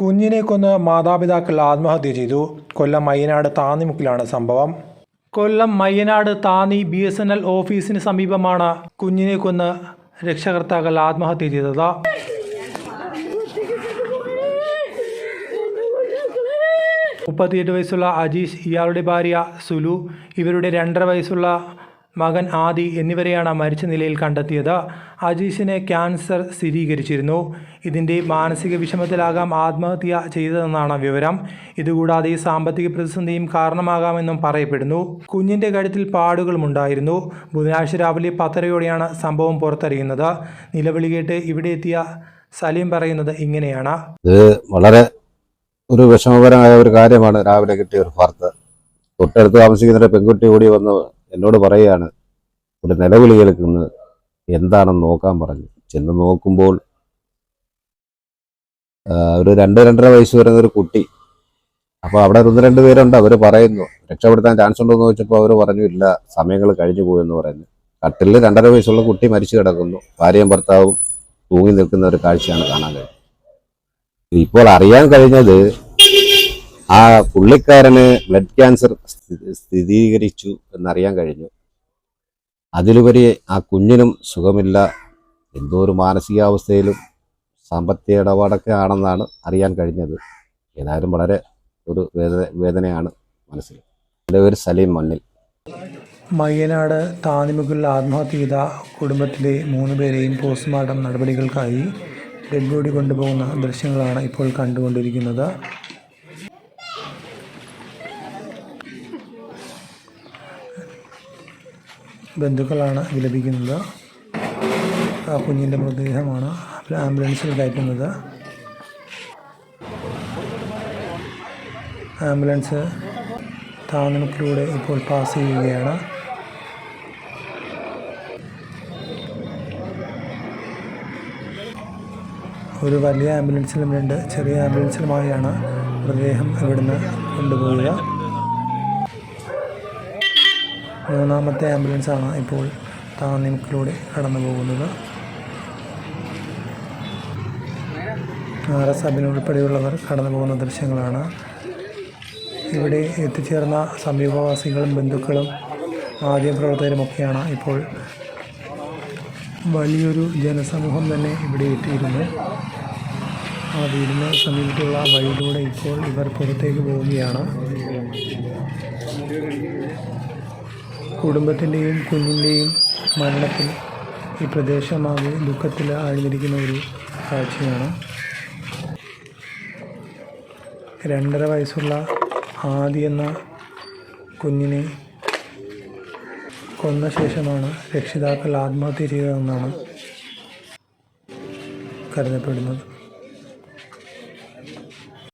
കുഞ്ഞിനെ കൊന്ന് മാതാപിതാക്കൾ ആത്മഹത്യ ചെയ്തു. കൊല്ലം മയ്യനാട് താന്നിമുക്കിലാണ് സംഭവം. Kollam Mayyanad Thanni B S N L ഓഫീസിന് സമീപമാണ് കുഞ്ഞിനെ കൊന്ന് രക്ഷകർത്താക്കൾ ആത്മഹത്യ ചെയ്തത്. മുപ്പത്തിയെട്ട് വയസ്സുള്ള അജീഷ് ഇയാളുടെ ഭാര്യ സുലു ഇവരുടെ രണ്ടര വയസ്സുള്ള മകൻ ആദി എന്നിവരെയാണ് മരിച്ച നിലയിൽ കണ്ടെത്തിയത്. അജീഷിന് ക്യാൻസർ സ്ഥിരീകരിച്ചിരുന്നു. ഇതിന്റെ മാനസിക വിഷമത്തിലാകാം ആത്മഹത്യ ചെയ്തതെന്നാണ് വിവരം. ഇതുകൂടാതെ സാമ്പത്തിക പ്രതിസന്ധിയും കാരണമാകാമെന്നും പറയപ്പെടുന്നു. കുഞ്ഞിന്റെ കഴുത്തിൽ പാടുകളുമുണ്ടായിരുന്നു. ബുധനാഴ്ച രാവിലെ പത്തരയോടെയാണ് സംഭവം പുറത്തറിയുന്നത്. നിലവിളി കേട്ട് ഇവിടെ എത്തിയ സലീം പറയുന്നത് ഇങ്ങനെയാണ്. ഇത് വളരെ ഒരു വിഷമപരമായ ഒരു കാര്യമാണ്. രാവിലെ കിട്ടിയ ഒരു വാർത്ത. തൊട്ടടുത്ത് താമസിക്കുന്ന പെൺകുട്ടി കൂടി വന്ന് എന്നോട് പറയുകയാണ്. ഒരു നിലവിളി കേൾക്കുന്നത് എന്താണെന്ന് നോക്കാൻ പറഞ്ഞു. ചെന്ന് നോക്കുമ്പോൾ ഒരു രണ്ട് രണ്ടര വയസ്സ് വരുന്ന ഒരു കുട്ടി. അപ്പോൾ അവിടെ ഒന്ന് രണ്ട് പേരുണ്ട്. അവർ പറയുന്നു രക്ഷപ്പെടുത്താൻ ചാൻസ് ഉണ്ടോ? എന്ന് ചോദിച്ചപ്പോൾ അവർ പറഞ്ഞു ഇല്ല. സമയങ്ങൾ കഴിഞ്ഞു പോയെന്ന് പറയുന്നു. കട്ടിലിൽ രണ്ടര വയസ്സുള്ള കുട്ടി മരിച്ചു കിടക്കുന്നു. ഭാര്യയും ഭർത്താവും തൂങ്ങി നിൽക്കുന്ന ഒരു കാഴ്ചയാണ് കാണാൻ കഴിയുന്നത്. ഇപ്പോൾ അറിയാൻ കഴിഞ്ഞത് ആ പുള്ളിക്കാരന് ബ്ലഡ് ക്യാൻസർ സ്ഥി- സ്ഥിരീകരിച്ചു എന്നറിയാൻ കഴിഞ്ഞു. അതിലുപരി ആ കുഞ്ഞിനും സുഖമില്ല. എന്തോ ഒരു മാനസികാവസ്ഥയിലും സാമ്പത്തിക ഇടപാടൊക്കെ ആണെന്നാണ് അറിയാൻ കഴിഞ്ഞത്. ഏതായാലും വളരെ ഒരു വേദന വേദനയാണ് മനസ്സിൽ. എന്റെ സലീം മണ്ണിൽ മയ്യനാട് താന്നിമുകളിൽ ആത്മഹത്യ ചെയ്ത കുടുംബത്തിലെ മൂന്ന് പേരെയും പോസ്റ്റ്മോർട്ടം നടപടികൾക്കായി ഡെഡ് ബോഡി കൊണ്ടുപോകുന്ന ദൃശ്യങ്ങളാണ് ഇപ്പോൾ കണ്ടുകൊണ്ടിരിക്കുന്നത്. ബന്ധുക്കളാണ് വിലപിക്കുന്നത്. ആ കുഞ്ഞിന്റെ മൃതദേഹമാണ് ആംബുലൻസിൽ കയറ്റുന്നത്. ആംബുലൻസ് താന്നിമുക്കിലൂടെ ഇപ്പോൾ പാസ് ചെയ്യുകയാണ്. ഒരു വലിയ ആംബുലൻസിലും രണ്ട് ചെറിയ ആംബുലൻസിലുമായാണ് മൃതദേഹം ഇവിടുന്ന് കൊണ്ടുപോവുക. മൂന്നാമത്തെ ആംബുലൻസാണ് ഇപ്പോൾ താന്നിമുക്കിലൂടെ കടന്നു പോകുന്നത്. ആർ എസ് ഉൾപ്പെടെയുള്ളവർ കടന്നു പോകുന്ന ദൃശ്യങ്ങളാണ്. ഇവിടെ എത്തിച്ചേർന്ന സമീപവാസികളും ബന്ധുക്കളും മാധ്യമപ്രവർത്തകരുമൊക്കെയാണ് ഇപ്പോൾ വലിയൊരു ജനസമൂഹം തന്നെ ഇവിടെ എത്തിയിരുന്നു. ആ വീടിന് സമീപത്തുള്ള വഴിയിലൂടെ ഇപ്പോൾ ഇവർ പുറത്തേക്ക് പോവുകയാണ്. കുടുംബത്തിന്റെയും കുഞ്ഞിന്റെയും മരണത്തിൽ ഈ പ്രദേശമാകെ ദുഃഖത്തിൽ ആഴ്ന്നിരിക്കുന്ന ഒരു കാഴ്ചയാണ് രണ്ടര വയസ്സുള്ള ആദി എന്ന കുഞ്ഞിനെ കൊന്ന ശേഷമാണ് രക്ഷിതാക്കൾ ആത്മഹത്യ ചെയ്തതെന്നാണ് കരുതപ്പെടുന്നത്.